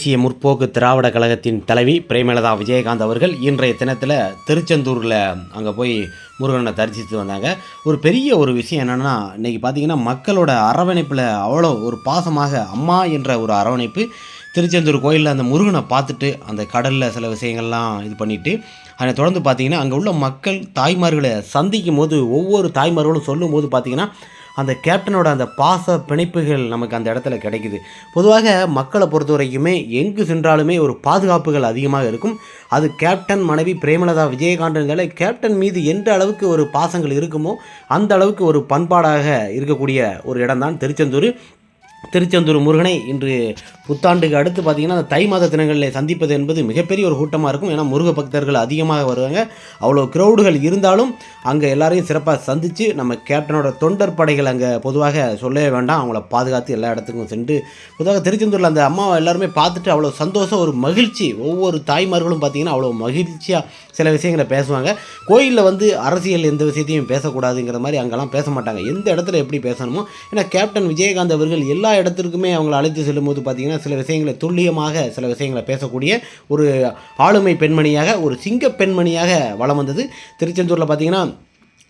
தேசிய முற்போக்கு திராவிட கழகத்தின் தலைவி பிரேமலதா விஜயகாந்த் அவர்கள் இன்றைய தினத்தில் திருச்செந்தூரில் அங்கே போய் முருகனை தரிசித்து வந்தாங்க. ஒரு பெரிய ஒரு விஷயம் என்னென்னா இன்றைக்கி பார்த்தீங்கன்னா மக்களோட அரவணைப்பில் அவ்வளோ ஒரு பாசமாக அம்மா என்ற ஒரு அரவணைப்பு திருச்செந்தூர் கோயிலில் அந்த முருகனை பார்த்துட்டு அந்த கடலில் சில விஷயங்கள்லாம் இது பண்ணிவிட்டு அதை தொடர்ந்து பார்த்திங்கன்னா அங்கே உள்ள மக்கள் தாய்மார்களை சந்திக்கும் போது ஒவ்வொரு தாய்மார்களும் சொல்லும் போது பார்த்திங்கன்னா அந்த கேப்டனோட அந்த பாச பிணைப்புகள் நமக்கு அந்த இடத்துல கிடைக்குது. பொதுவாக மக்களை பொறுத்த வரைக்குமே எங்கு சென்றாலுமே ஒரு பாதுகாப்புகள் அதிகமாக இருக்கும். அது கேப்டன் மனைவி பிரேமலதா விஜயகாந்தங்களை கேப்டன் மீது எந்த அளவுக்கு ஒரு பாசங்கள் இருக்குமோ அந்த அளவுக்கு ஒரு பண்பாடாக இருக்கக்கூடிய ஒரு இடம்தான் திருச்செந்தூர். திருச்செந்தூர் முருகனை இன்று புத்தாண்டுக்கு அடுத்து பார்த்திங்கன்னா அந்த தை மாத தினங்களில் சந்திப்பது என்பது மிகப்பெரிய ஒரு கூட்டமாக இருக்கும். ஏன்னா முருக பக்தர்கள் அதிகமாக வருவாங்க. அவ்வளோ க்ரௌடுகள் இருந்தாலும் அங்கே எல்லாரையும் சிறப்பாக சந்தித்து நம்ம கேப்டனோட தொண்டர் படைகள் அங்கே பொதுவாக சொல்லவே வேண்டாம். அவங்கள பாதுகாத்து எல்லா இடத்துக்கும் சென்று பொதுவாக திருச்செந்தூரில் அந்த அம்மாவை எல்லாருமே பார்த்துட்டு அவ்வளோ சந்தோஷம் ஒரு மகிழ்ச்சி. ஒவ்வொரு தாய்மார்களும் பார்த்திங்கன்னா அவ்வளோ மகிழ்ச்சியாக சில விஷயங்களை பேசுவாங்க. கோயிலில் வந்து அரசியல் எந்த விஷயத்தையும் பேசக்கூடாதுங்கிற மாதிரி அங்கெல்லாம் பேச மாட்டாங்க. எந்த இடத்துல எப்படி பேசணுமோ ஏன்னா கேப்டன் விஜயகாந்த் அவர்கள் எல்லா இடத்திற்குமே அவங்களை அழைத்து செல்லும்போது பார்த்திங்கன்னா சில விஷயங்களை துல்லியமாக சில விஷயங்களை பேசக்கூடிய ஒரு ஆளுமை பெண்மணியாக ஒரு சிங்க பெண்மணியாக வலம் வந்தது. திருச்செந்தூரில் பார்த்திங்கன்னா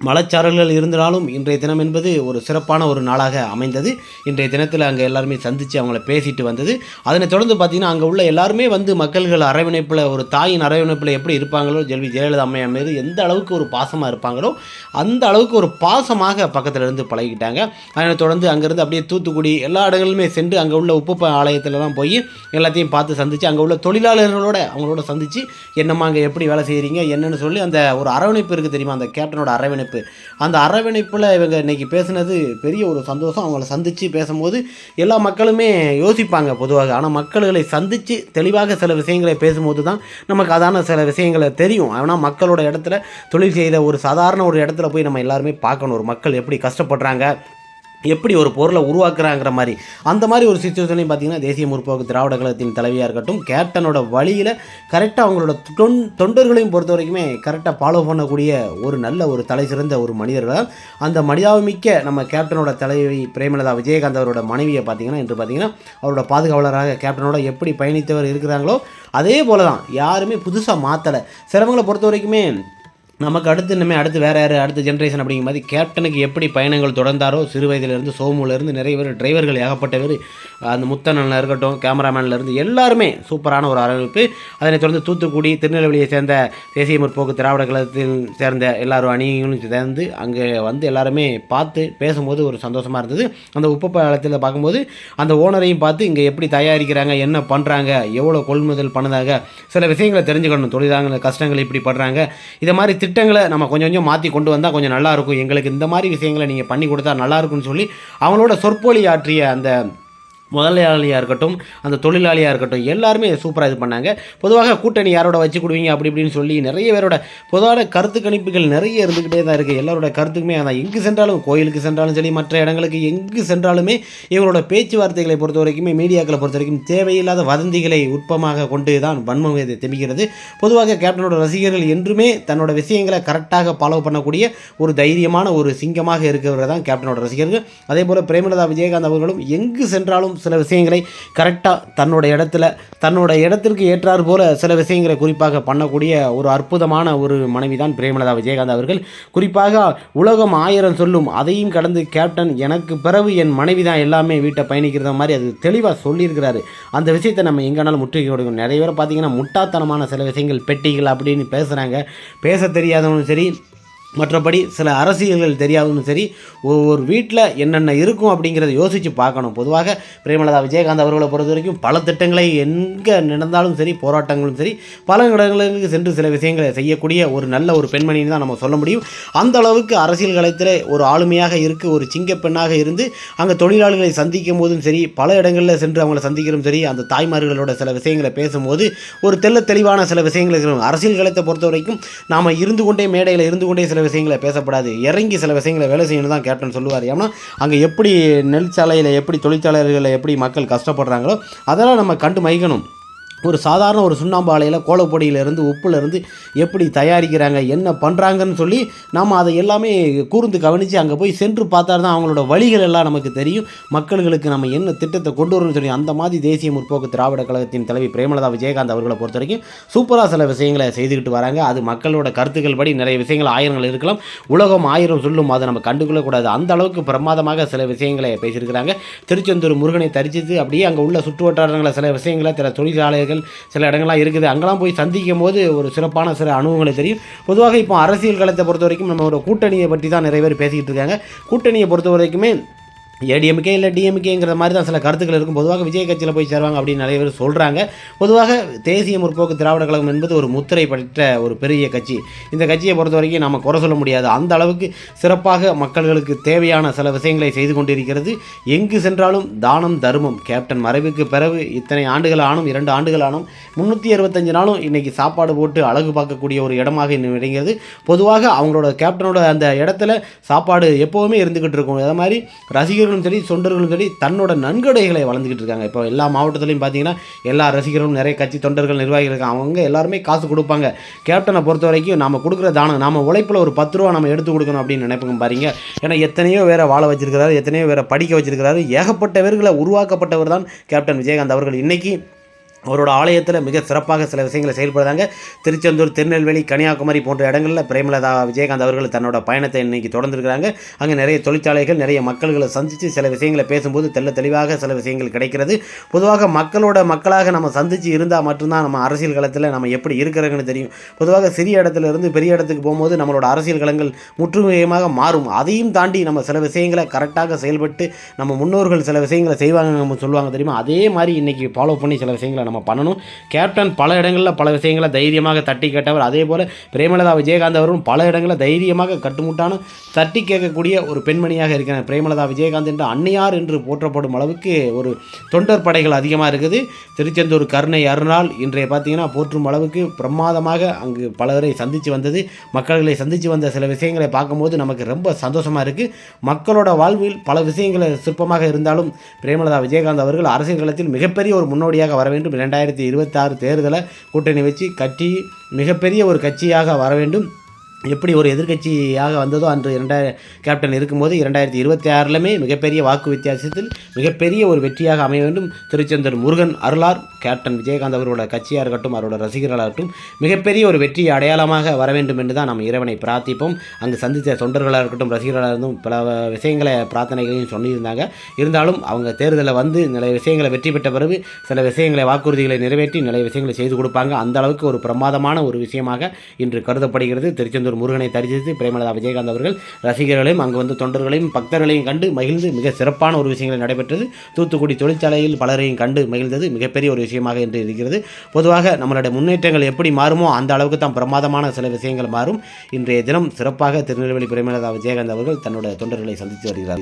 மலைச்சாரல்கள் இருந்தாலும் இன்றைய தினம் என்பது ஒரு சிறப்பான ஒரு நாளாக அமைந்தது. இன்றைய தினத்தில் அங்கே எல்லாருமே சந்தித்து அவங்கள பேசிட்டு வந்தது. அதனைத் தொடர்ந்து பார்த்திங்கன்னா அங்கே உள்ள எல்லாருமே வந்து மக்கள்கள் அரவணைப்பில் ஒரு தாயின் அரவணைப்பில் எப்படி இருப்பாங்களோ ஜெல்வி ஜெயலலிதா அம்மையா மீது எந்த அளவுக்கு ஒரு பாசமாக இருப்பாங்களோ அந்த அளவுக்கு ஒரு பாசமாக பக்கத்தில் இருந்து பழகிட்டாங்க. அதனைத் தொடர்ந்து அங்கேருந்து அப்படியே தூத்துக்குடி எல்லா இடங்களுமே சென்று அங்கே உள்ள உப்பு ஆலயத்திலலாம் போய் எல்லாத்தையும் பார்த்து சந்தித்து அங்கே உள்ள தொழிலாளர்களோட அவங்களோட சந்தித்து என்னம்மா அங்கே எப்படி வேலை செய்கிறீங்க என்னென்னு சொல்லி அந்த ஒரு அரவணைப்பு இருக்குது தெரியுமா? அந்த கேப்டனோட அரவணைப்பு அந்த அரவணைப்பில் இவங்க இன்னைக்கு பேசுனது பெரிய ஒரு சந்தோஷம். அவங்கள சந்தித்து பேசும்போது எல்லா மக்களுமே யோசிப்பாங்க பொதுவாக. ஆனால் மக்களை சந்தித்து தெளிவாக சில விஷயங்களை பேசும்போது தான் நமக்கு அதான சில விஷயங்களை தெரியும். ஆனால் மக்களோட இடத்துல தொழில் செய்த ஒரு சாதாரண ஒரு இடத்துல போய் நம்ம எல்லாருமே பார்க்கணும். ஒரு மக்கள் எப்படி கஷ்டப்படுறாங்க? எப்படி ஒரு பொருளை உருவாக்குறாங்கிற மாதிரி. அந்த மாதிரி ஒரு சுச்சுவேஷனையும் பார்த்தீங்கன்னா தேசிய முற்போக்கு திராவிட கழகத்தின் தலைவியாக இருக்கட்டும் கேப்டனோட வழியில் கரெக்டாக அவங்களோட தொன் தொண்டர்களையும் பொறுத்த வரைக்குமே கரெக்டாக ஃபாலோ பண்ணக்கூடிய ஒரு நல்ல ஒரு தலை சிறந்த ஒரு மனிதர்கள் அந்த மனிதாபிமிக்க நம்ம கேப்டனோட தலைவி பிரேமலதா விஜயகாந்த் அவரோட மனைவியை பார்த்தீங்கன்னா இன்று பார்த்தீங்கன்னா அவரோட பாதுகாவலராக கேப்டனோட எப்படி பயணித்தவர் இருக்கிறாங்களோ அதே போல தான் யாருமே புதுசாக மாற்றலை சிரமங்களை பொறுத்த வரைக்குமே நமக்கு அடுத்து இனிமேல் அடுத்து வேறு யார் அடுத்த ஜென்ரேஷன் அப்படிங்கிற மாதிரி கேப்டனுக்கு எப்படி பயணங்கள் தொடர்ந்தாரோ சிறு வயதிலிருந்து சோமுலேருந்து நிறைய பேர் டிரைவர்கள் ஏகப்பட்ட பேர் அந்த முத்தனில் இருக்கட்டும் கேமராமேன்லேருந்து எல்லாருமே சூப்பரான ஒரு அரவணைப்பு அதனைத் தொடர்ந்து தூத்துக்குடி திருநெல்வேலியை சேர்ந்த தேசிய முற்போக்கு திராவிட கழகத்தில் சேர்ந்த எல்லாரும் அணிகளும் சேர்ந்து அங்கே வந்து எல்லாருமே பார்த்து பேசும்போது ஒரு சந்தோஷமாக இருந்தது. அந்த உப்பு பாலத்தில் பார்க்கும்போது அந்த ஓனரையும் பார்த்து இங்கே எப்படி தயாரிக்கிறாங்க என்ன பண்ணுறாங்க எவ்வளோ கொள்முதல் பண்ணுதாங்க சில விஷயங்களை தெரிஞ்சுக்கணும் தொழிலாளர்கள் கஷ்டங்கள் இப்படி படுறாங்க. இதை மாதிரி திட்டங்களை நம்ம கொஞ்சம் கொஞ்சம் மாற்றி கொண்டு வந்தால் கொஞ்சம் நல்லாயிருக்கும் எங்களுக்கு இந்த மாதிரி விஷயங்களை நீங்கள் பண்ணி கொடுத்தா நல்லாயிருக்கும்னு சொல்லி அவங்களோட சொற்பொழி ஆற்றிய அந்த முதலாளியாக இருக்கட்டும் அந்த தொழிலாளியாக இருக்கட்டும் எல்லாருமே சூப்பராக இது பண்ணாங்க. பொதுவாக கூட்டணி யாரோட வச்சு கொடுவீங்க? அப்படி இப்படின்னு சொல்லி நிறைய பேரோட பொதுவான கருத்து கணிப்புகள் நிறைய இருந்துக்கிட்டே தான் இருக்குது எல்லாரோட கருத்துக்குமே அதான் எங்கு சென்றாலும் கோயிலுக்கு சென்றாலும் சரி மற்ற இடங்களுக்கு எங்கு சென்றாலுமே இவங்களோட பேச்சுவார்த்தைகளை பொறுத்த வரைக்குமே மீடியாக்களை பொறுத்த வரைக்கும் தேவையில்லாத வதந்திகளை உட்பமாக கொண்டு தான் வன்மம் இதை தெமிக்கிறது. பொதுவாக கேப்டனோட ரசிகர்கள் என்றுமே தன்னோட விஷயங்களை கரெக்டாக ஃபாலோ பண்ணக்கூடிய ஒரு தைரியமான ஒரு சிங்கமாக இருக்கிறவர் தான் கேப்டனோட ரசிகர்கள். அதே போல் பிரேமலதா விஜயகாந்த் அவர்களும் எங்கு சென்றாலும் சில விஷயங்களை கரெக்டாக தன்னோட இடத்துல தன்னோட இடத்திற்கு ஏற்றாறு போல சில விஷயங்களை குறிப்பாக பண்ணக்கூடிய ஒரு அற்புதமான ஒரு மனைவி தான் பிரேமலதா விஜயகாந்த் அவர்கள். குறிப்பாக உலகம் ஆயிரம் சொல்லும் அதையும் கடந்து கேப்டன் எனக்கு பிறகு என் மனைவி தான் எல்லாமே வீட்டை பயணிக்கிறத மாதிரி அது தெளிவாக சொல்லியிருக்கிறாரு. அந்த விஷயத்தை நம்ம எங்கேனாலும் முற்றுகை கொடுக்கணும் நிறைய பேர் பார்த்தீங்கன்னா முட்டாத்தனமான சில விஷயங்கள் பெட்டிகள் அப்படின்னு பேசுகிறாங்க பேச தெரியாதவனும் சரி மற்றபடி சில அரசியல்கள் தெரியாதுன்னு சரி ஒவ்வொரு வீட்டில் என்னென்ன இருக்கும் அப்படிங்கிறத யோசித்து பார்க்கணும். பொதுவாக பிரேமலதா விஜயகாந்த் அவர்களை பொறுத்த வரைக்கும் பல திட்டங்களை எங்கே நடந்தாலும் சரி போராட்டங்களும் சரி பல இடங்களுக்கு சென்று சில விஷயங்களை செய்யக்கூடிய ஒரு நல்ல ஒரு பெண்மணின்னு தான் நம்ம சொல்ல முடியும். அந்த அளவுக்கு அரசியல் களத்தில் ஒரு ஆளுமையாக இருக்கு ஒரு சிங்க பெண்ணாக இருந்து அங்கே தொழிலாளர்களை சந்திக்கும் போதும் சரி பல இடங்களில் சென்று அவங்களை சந்திக்கிறதும் சரி அந்த தாய்மார்களோட சில விஷயங்களை பேசும்போது ஒரு தெள்ள தெளிவான சில விஷயங்கள் அரசியல் களத்தை பொறுத்த வரைக்கும் நாம் இருந்து கொண்டே மேடையில் இருந்து கொண்டே சில விஷயங்களை பேசப்படாது. இறங்கி சில விஷயங்களை வேலை செய்யணும் தான் கேப்டன் சொல்லுவார். ஏன்னா அங்கே எப்படி நெல் சாலையில் எப்படி தொழிற்சாலைகளில் எப்படி மக்கள் கஷ்டப்படுறாங்களோ அதெல்லாம் நம்ம கண்டு மைக்கணும் ஒரு சாதாரண ஒரு சுண்ணாம்பு ஆலையில் கோலப்பொடியிலேருந்து உப்புலேருந்து எப்படி தயாரிக்கிறாங்க என்ன பண்ணுறாங்கன்னு சொல்லி நாம் அதை எல்லாமே கூர்ந்து கவனித்து அங்கே போய் சென்று பார்த்தா தான் அவங்களோட வழிகள் எல்லாம் நமக்கு தெரியும். மக்களுக்கு நம்ம என்ன திட்டத்தை கொண்டு வரணும்னு சொல்லி அந்த மாதிரி தேசிய முற்போக்கு திராவிட கழகத்தின் தலைவி பிரேமலதா விஜயகாந்த் அவர்களை பொறுத்த வரைக்கும் சூப்பராக சில விஷயங்களை செய்துக்கிட்டு வராங்க. அது மக்களோட கருத்துக்கள் படி நிறைய விஷயங்கள் ஆயிரங்கள் இருக்கலாம். உலகம் ஆயிரம் சொல்லும் அதை நம்ம கண்டுகொள்ளக்கூடாது அந்த அளவுக்கு பிரமாதமாக சில விஷயங்களை பேசியிருக்கிறாங்க. திருச்செந்தூர் முருகனை தரிச்சித்து அப்படியே அங்கே உள்ள சுற்று வட்டாரங்களில் சில விஷயங்களை சில தொழிற்சாலைகள் சில இடங்கள்லாம் இருக்குது. அங்கெல்லாம் போய் சந்திக்கும் போது ஒரு சிறப்பான சில அனுபவங்களை தெரியும். பொதுவாக இப்போ அரசியல் களத்தை பொறுத்த வரைக்கும் நம்ம ஒரு கூட்டணியை பற்றி தான் நிறைய பேர் பேசிக்கிட்டு இருக்காங்க. கூட்டணியை பொறுத்த வரைக்குமே ஏடிஎம்கே இல்லை டிஎம்கேங்கிற மாதிரி தான் சில கருத்துக்கள் இருக்கும். பொதுவாக விஜய் கட்சியில் போய் சேருவாங்க அப்படின்னு நிறைய பேர் சொல்கிறாங்க பொதுவாக தேசிய முற்போக்கு திராவிட கழகம் என்பது ஒரு முத்திரை பெற்ற ஒரு பெரிய கட்சி. இந்த கட்சியை பொறுத்த வரைக்கும் நம்ம குறை சொல்ல முடியாது. அந்த அளவுக்கு சிறப்பாக மக்கள்களுக்கு தேவையான சில விஷயங்களை செய்து கொண்டிருக்கிறது. எங்கு சென்றாலும் தானம் தர்மம். கேப்டன் மறைவுக்கு பிறகு இத்தனை ஆண்டுகள் ஆனும் இரண்டு ஆண்டுகள் ஆனும் முந்நூற்றி அறுபத்தஞ்சு நாளும் இன்றைக்கி சாப்பாடு போட்டு அழகு பார்க்கக்கூடிய ஒரு இடமாக இன்னும் விளங்குகிறது. பொதுவாக அவங்களோட கேப்டனோட அந்த இடத்துல சாப்பாடு எப்போவுமே இருந்துக்கிட்டு இருக்கும். அதே மாதிரி ரசிகர்களும் சரி தொண்டர்களும் சரி தன்னோட நன்கொடைகளை வளர்ந்துக்கிட்டு இருக்காங்க. இப்போ எல்லா மாவட்டத்துலையும் பார்த்தீங்கன்னா எல்லா ரசிகர்களும் நிறைய கட்சி தொண்டர்கள் நிர்வாகிகள் இருக்காங்க. அவங்க எல்லாருமே காசு கொடுப்பாங்க. கேப்டனை பொறுத்த வரைக்கும் நம்ம கொடுக்குற தானம் நம்ம உழைப்பில் ஒரு பத்து ரூபா நம்ம எடுத்து கொடுக்கணும் அப்படின்னு நினைப்போங்க பாருங்க. ஏன்னா எத்தனையோ வேற வாழ வச்சிருக்கிறாரு எத்தனையோ வேற படிக்க வச்சிருக்கிறாரு. ஏகப்பட்டவர்களை உருவாக்கப்பட்டவர் தான் கேப்டன் விஜயகாந்த் அவர்கள். இன்னைக்கு அவரோட ஆலயத்தில் மிக சிறப்பாக சில விஷயங்களை செயல்படுறாங்க. திருச்செந்தூர் திருநெல்வேலி கன்னியாகுமரி போன்ற இடங்களில் பிரேமலதா விஜயகாந்த் அவர்கள் தன்னோட பயணத்தை இன்னைக்கு தொடர்ந்துருக்கிறாங்க. அங்கே நிறைய தொழிற்சாலைகள் நிறைய மக்கள்களை சந்தித்து சில விஷயங்களை பேசும்போது தெள்ள தெளிவாக சில விஷயங்கள் கிடைக்கிறது. பொதுவாக மக்களோட மக்களாக நம்ம சந்தித்து இருந்தால் மட்டும்தான் நம்ம அரசியல் களத்தில் நம்ம எப்படி இருக்கிறோங்கன்னு தெரியும். பொதுவாக சிறிய இடத்துல இருந்து பெரிய இடத்துக்கு போகும்போது நம்மளோட அரசியல் களங்கள் முற்றுமுகமாக மாறும். அதையும் தாண்டி நம்ம சில விஷயங்களை கரெக்டாக செயல்பட்டு நம்ம முன்னோர்கள் சில விஷயங்களை செய்வாங்க நம்ம சொல்லுவாங்க தெரியுமா? அதே மாதிரி இன்றைக்கி ஃபாலோ பண்ணி சில விஷயங்களை நம்ம பண்ணணும். கேப்டன் பல இடங்களில் பல விஷயங்களை தைரியமாக தட்டி கேட்டவர். அதே போல் பிரேமலதா விஜயகாந்த் அவரும் பல இடங்களில் தைரியமாக கட்டுமுட்டான தட்டி கேட்கக்கூடிய ஒரு பெண்மணியாக இருக்கிறார். பிரேமலதா விஜயகாந்த் என்ற அன்னையார் என்று போற்றப்படும் அளவுக்கு ஒரு தொண்டர் படைகள் அதிகமாக இருக்குது. திருச்செந்தூர் கருணை அருணாள் இன்றைய பார்த்தீங்கன்னா போற்றும் அளவுக்கு பிரமாதமாக அங்கு பலரை சந்தித்து வந்தது. மக்களை சந்தித்து வந்த சில விஷயங்களை பார்க்கும்போது நமக்கு ரொம்ப சந்தோஷமாக இருக்குது மக்களோட வாழ்வில் பல விஷயங்கள் சிற்பமாக இருந்தாலும் பிரேமலதா விஜயகாந்த் அவர்கள் அரசியல் களத்தில் மிகப்பெரிய ஒரு முன்னோடியாக வர வேண்டும். ரெண்டாயிரத்தி இருபத்தாறு தேர்தலை கூட்டணி வச்சு கட்சி மிகப்பெரிய ஒரு கட்சியாக வர வேண்டும். எப்படி ஒரு எதிர்க்கட்சியாக வந்ததோ அன்று இரண்டாயிர கேப்டன் இருக்கும்போது இரண்டாயிரத்தி இருபத்தி ஆறிலுமே மிகப்பெரிய வாக்கு வித்தியாசத்தில் மிகப்பெரிய ஒரு வெற்றியாக அமைய வேண்டும். திருச்செந்தூர் முருகன் அருளார். கேப்டன் விஜயகாந்த் அவரோட கட்சியாக இருக்கட்டும் அவரோட ரசிகர்களாக இருக்கட்டும் மிகப்பெரிய ஒரு வெற்றி அடையாளமாக வர வேண்டும் என்று தான் நாம் இறைவனை பிரார்த்திப்போம். அங்கு சந்தித்த தொண்டர்களாக இருக்கட்டும் ரசிகர்களாக இருந்தும் பல விஷயங்களை பிரார்த்தனைகளையும் சொல்லியிருந்தாங்க. இருந்தாலும் அவங்க தேர்தலில் வந்து நிறைய விஷயங்களை வெற்றி பெற்ற பிறகு சில விஷயங்களை வாக்குறுதிகளை நிறைவேற்றி நிறைய விஷயங்களை செய்து கொடுப்பாங்க. அந்த அளவுக்கு ஒரு பிரமாதமான ஒரு விஷயமாக இன்று கருதப்படுகிறது. திருச்செந்தூர் முருகனை தரிசித்து பிரேமலதா விஜயகாந்த் அவர்கள் ரசிகர்களையும் அங்கு வந்து தொண்டர்களையும் பக்தர்களையும் கண்டு மகிழ்ந்து மிக சிறப்பான ஒரு விஷயங்கள் நடைபெற்றது. தூத்துக்குடி தொழிற்சாலையில் பலரையும் கண்டு மகிழ்ந்தது மிகப்பெரிய ஒரு விஷயமாக இன்று இருக்கிறது. பொதுவாக நம்மளுடைய முன்னேற்றங்கள் எப்படி மாறுமோ அந்த அளவுக்கு தான் பிரமாதமான சில விஷயங்கள் மாறும். இன்றைய தினம் சிறப்பாக திருநெல்வேலி பிரேமலதா விஜயகாந்த் அவர்கள் தன்னோட தொண்டர்களை சந்தித்து வருகிறார்.